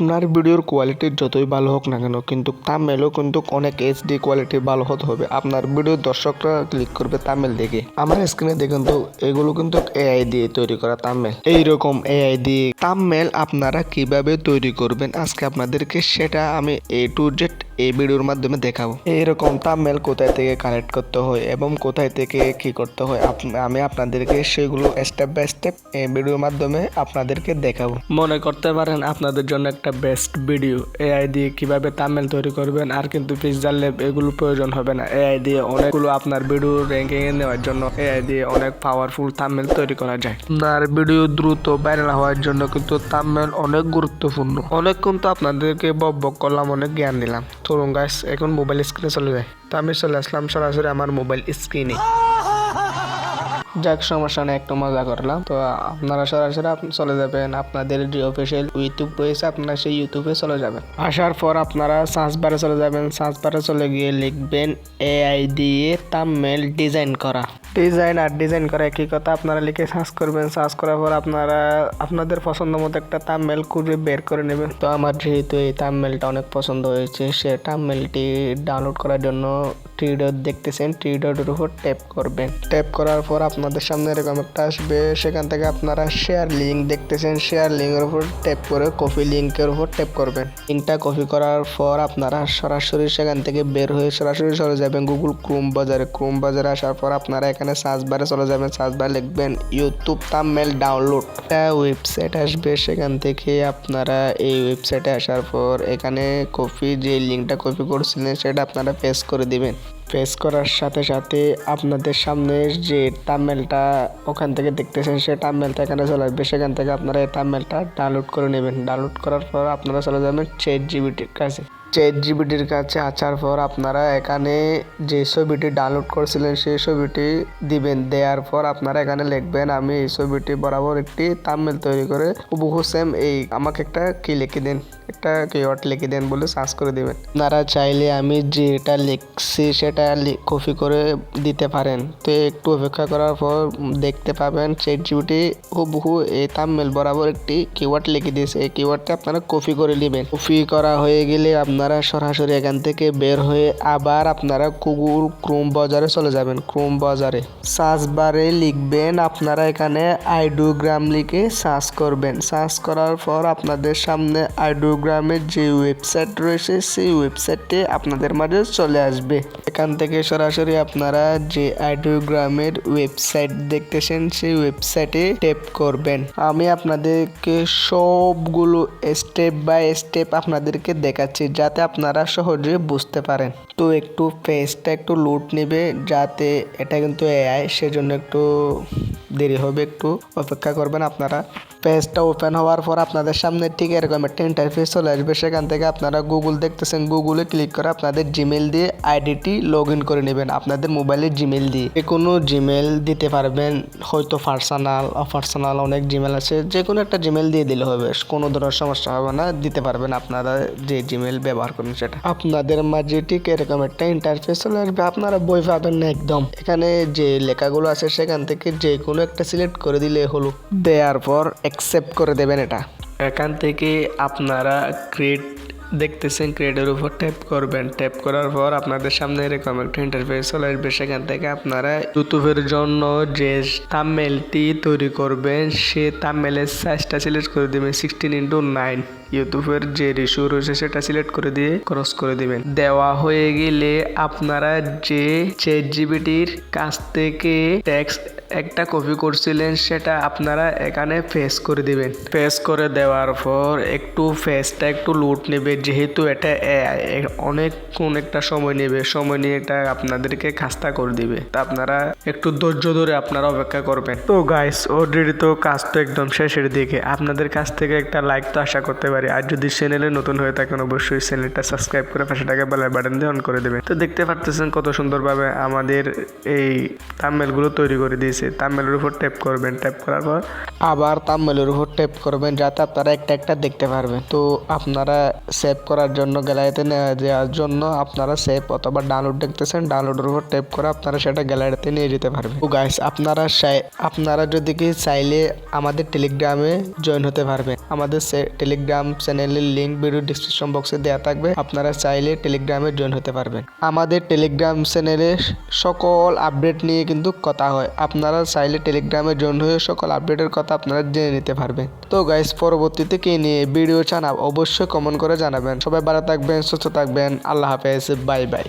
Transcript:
আপনার ভিডিওর কোয়ালিটি যতই ভালো হোক না কেন, কিন্তু তামিলও কিন্তু অনেক এইচডি কোয়ালিটি ভালো হতে হবে। আপনার ভিডিও দর্শকরা ক্লিক করবে তামিল দেখে। আমার স্ক্রিনে দেখুন তো, এগুলো কিন্তু এআই দিয়ে তৈরি করা তামিল এইরকম এআই দিয়ে তামিল আপনারা কীভাবে তৈরি করবেন আজকে আপনাদেরকে সেটা আমি এ টু জেড এই ভিডিওর মাধ্যমে দেখাবো। এইরকম তামিল কোথায় থেকে কালেক্ট করতে হয় এবং কোথায় থেকে কি করতে হয় আমি আপনাদেরকে সেগুলো স্টেপ বাই স্টেপ এই ভিডিওর মাধ্যমে আপনাদেরকে দেখাবো। মনে করতে পারেন আপনাদের জন্য একটা বেস্ট ভিডিও এআই দিয়ে কীভাবে তামিল তৈরি করবেন, আর কিন্তু পিকজার ল্যাব এগুলো প্রয়োজন হবে না। এআই দিয়ে অনেকগুলো আপনার ভিডিও র্যাঙ্কিং এ নেওয়ার জন্য এআই দিয়ে অনেক পাওয়ারফুল তামিল তৈরি করা যায়। আপনার ভিডিও দ্রুত ভাইরাল হওয়ার জন্য কিন্তু তামিল অনেক গুরুত্বপূর্ণ। অনেক কিন্তু আপনাদেরকে বক করলাম, অনেক জ্ঞান দিলাম। চলুন গাইস এখন মোবাইল স্ক্রিনে চলে যায় তো আমি চলে আসলাম সরাসরি আমার মোবাইল স্ক্রিনে যাক, সমস্যা নেই, একটু মজা করলাম। তো আপনারা সরাসরি চলে যাবেন আপনাদের যে অফিসিয়াল ইউটিউব রয়েছে আপনারা সেই ইউটিউবে চলে যাবেন। আসার পর আপনারা সার্চ বারে চলে যাবেন। সার্চ বারে চলে গিয়ে লিখবেন এআই দিয়ে তামমেল ডিজাইন করা। ডিজাইন আর ডিজাইন করা একই কথা। আপনারা লিখে সার্চ করবেন। সার্চ করার পর আপনারা, আপনাদের পছন্দ মতো একটা তামমেল খুঁজে বের করে নেবেন। তো আমার যেহেতু এই তামমেলটা অনেক পছন্দ হয়েছে, সে তামমেলটি ডাউনলোড করার জন্য থ্রি ডট দেখতেছেন। থ্রি ডটের উপর ট্যাপ করবেন। ট্যাপ করার পর আপনাদের সামনে এরকম একটা আসবে। সেখান থেকে আপনারা শেয়ার লিঙ্ক দেখতেছেন। শেয়ার লিঙ্কের উপর ট্যাপ করে কপি লিঙ্কের উপর ট্যাপ করবেন। লিঙ্কটা কপি করার পর আপনারা সরাসরি সেখান থেকে বের হয়ে সরাসরি চলে যাবেন গুগল ক্রোম বাজারে। ক্রোম বাজারে আসার পর আপনারা এখানে সার্চ বারে চলে যাবেন সার্চ বারে লিখবেন ইউটিউব তামমেল ডাউনলোড একটা ওয়েবসাইট আসবে, সেখান থেকে আপনারা এই ওয়েবসাইটে আসার পর এখানে কপি যে লিঙ্কটা কপি করছিলেন, সেটা আপনারা পেস্ট করে দিবেন। পেস্ট করার সাথে সাথে আপনাদের সামনে যে তামেলটা ওখান থেকে দেখতেছেন সে তামেলটা এখানে চলে আসবে। সেখান থেকে আপনারা এই তামেলটা ডাউনলোড করে নেবেন। ডাউনলোড করার পর আপনারা চলে যাবেন চেট জিবিটির কাছে। চেট জিবিটির কাছে আসার পর আপনারা এখানে যে ছবিটি ডাউনলোড করেছিলেন, সেই ছবিটি দিবেন। দেওয়ার পর আপনারা এখানে লিখবেন, আমি এই ছবিটি বরাবর একটি তামিল তৈরি করে হুবহু সেম এই আমাকে একটা কি লিখে দিন। একটা কিওয়ার্ড লিখে দেন বলে সার্চ করে দিবেন। আপনারা চাইলে আমি যেটা লিখছি সেটা কপি করে দিতে পারেন। তো একটু অপেক্ষা করার পর দেখতে পাবেন চেট জিবিটি হুবহু এই তামিল বরাবর একটি কিওয়ার্ড লিখে দিয়েছে। এই কিওয়ার্ডটা আপনারা কপি করে নেবেন। কপি করা হয়ে গেলে আপনারা সরাসরি এখান থেকে বের হয়ে আবার আপনারা গুগল ক্রোম বাজারে চলে যাবেন, ক্রোম বাজারে। সার্চ বারে লিখবেন, আপনারা এখানে আইডোগ্রাম লিখে সার্চ করবেন। সার্চ করার পর আপনাদের সামনে আইডোগ্রামের যে ওয়েবসাইট রয়েছে, সেই ওয়েবসাইটটি আপনাদের মাঝে চলে আসবে। এখান থেকে সরাসরি আপনারা যে আইডোগ্রামের ওয়েবসাইট দেখতেছেন, সেই ওয়েবসাইটে ট্যাপ করবেন। আমি আপনাদেরকে সবগুলো স্টেপ বাই স্টেপ আপনাদেরকে দেখাচ্ছি। যাতে আপনারা সহজে বুঝতে পারেন। তো একটু পেজটা একটু লুট নেবে, যাতে এটা কিন্তু এআই সেজন্য একটু দেরি হবে, একটু অপেক্ষা করবেন আপনারা। পেজটা ওপেন হওয়ার পর আপনাদের সামনে ঠিক এরকম একটা ইন্টারফেস চলে আসবে। সেখান থেকে আপনারা গুগল দেখতেছেন গুগলে ক্লিক করে আপনাদের জিমেল দিয়ে আইডিটি লগ ইন করে নেবেন, আপনাদের মোবাইলে জিমেল দিয়ে। যে কোনো জিমেল দিতে পারবেন, হয়তো পার্সোনাল অপার্সোনাল অনেক জিমেল আছে যে কোনো একটা জিমেল দিয়ে দিলে হবে, কোনো ধরনের সমস্যা হবে না, দিতে পারবেন আপনারা যে জিমেল ব্যবহার করেন সেটা। আপনাদের মাঝে ঠিক এরকম একটা ইন্টারফেস চলে আসবে। আপনারা বই পাবেন না একদম। এখানে যে লেখাগুলো আছে সেখান থেকে যে কোনো একটা সিলেক্ট করে দিলে হলো। দেওয়ার পর অ্যাকসেপ্ট করে দেবেন এটা। এখান থেকে আপনারা ক্রিয়েট দেখতেছেন ক্রিয়েটের উপর ট্যাপ করবেন। ট্যাপ করার পর আপনাদের সামনে এরকম একটা ইন্টারফেস চলে আসবে। সেখান থেকে আপনারা ইউটিউবের জন্য যে তামেলটি তৈরি করবেন, সে তামেলের সাইজটা সিলেক্ট করে দেবেন সিক্সটিন ইন্টু নাইন ইউটিউবের যে রেশিও রয়েছে সেটা সিলেক্ট করে দিয়ে ক্রস করে দিবেন। দেওয়া হয়ে গেলে আপনারা যে চেট জিবিটির কাছ থেকে টেক্সট একটা কপি করছিলেন, সেটা আপনারা এখানে ফেস করে দিবেন। ফেস করে দেওয়ার পর একটু ফেসটা একটু লুট নেবে, যেহেতু এটা অনেকক্ষণ একটা সময় নেবে, সময় নিয়ে এটা আপনাদেরকে খাস্তা করে দিবে। তা আপনারা একটু ধৈর্য ধরে আপনারা অপেক্ষা করবেন। তো গাইস অলরেডি তো কাজ তো একদম শেষের দিকে। আপনাদের কাছ থেকে একটা লাইক তো আশা করতে পারি। আর যদি চ্যানেলে নতুন হয়ে থাকেন, অবশ্যই চ্যানেলটা সাবস্ক্রাইব করে পাশে টাকা বেলার বাটন দিয়ে অন করে দেবেন। তো দেখতে পারতেছেন কত সুন্দরভাবে আমাদের এই তামমেলগুলো তৈরি করে দিয়েছে। তামমেলের উপর ট্যাপ করবেন। ট্যাপ করার পর আবার তামিলের উপর ট্যাপ করবেন, যাতে আপনারা একটা একটা দেখতে পারবেন। তো আপনারা সেভ করার জন্য গ্যালারিতে দেওয়ার জন্য আপনারা সেভ অথবা ডাউনলোড দেখতেছেন ডাউনলোডের উপর ট্যাপ করে আপনারা সেটা গ্যালারিতে নিয়ে যেতে পারবেন। তো গাইস আপনারা আপনারা যদি কি চাইলে আমাদের টেলিগ্রামে জয়েন হতে পারবেন। আমাদের টেলিগ্রাম চ্যানেলের লিঙ্ক ভিডিও ডিসক্রিপশন বক্সে দেওয়া থাকবে। আপনারা চাইলে টেলিগ্রামে জয়েন হতে পারবেন। আমাদের টেলিগ্রাম চ্যানেলে সকল আপডেট নিয়ে কিন্তু কথা হয়। আপনারা চাইলে টেলিগ্রামে জয়েন হয়ে সকল আপডেটের কথা আপনারা জেনে নিতে পারবেন। তো গাইস পরবর্তীতে কি নিয়ে ভিডিও চান, অবশ্যই কমেন্ট করে জানাবেন। সবাই ভালো থাকবেন, সুস্থ থাকবেন। আল্লাহ হাফেজ বাই বাই